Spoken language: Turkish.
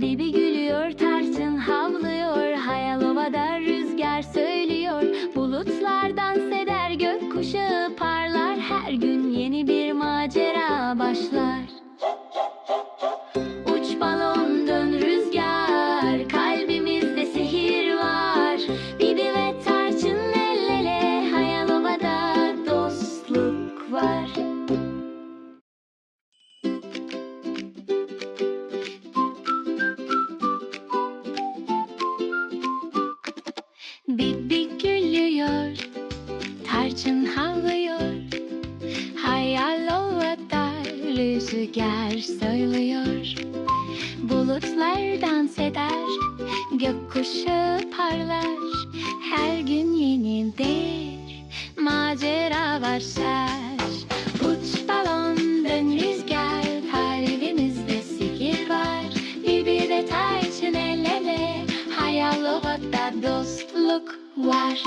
Bibi gülüyor, tarçın havlıyor, hayal ovada rüzgar söylüyor. Bulutlar dans eder, gök kuşağı parlar, her gün yeni bir macera başlar. Uç balon dön rüzgar, kalbimizde sihir var. Bibi ve tarçın el ele, hayal ovada dostluk var. Bir gülüyor Tarçın havlıyor. Hayal ovada rüzgar söylüyor Bulutlar dans eder Gökkuşağı parlar. Her gün yenidir Macera başlar dostluk var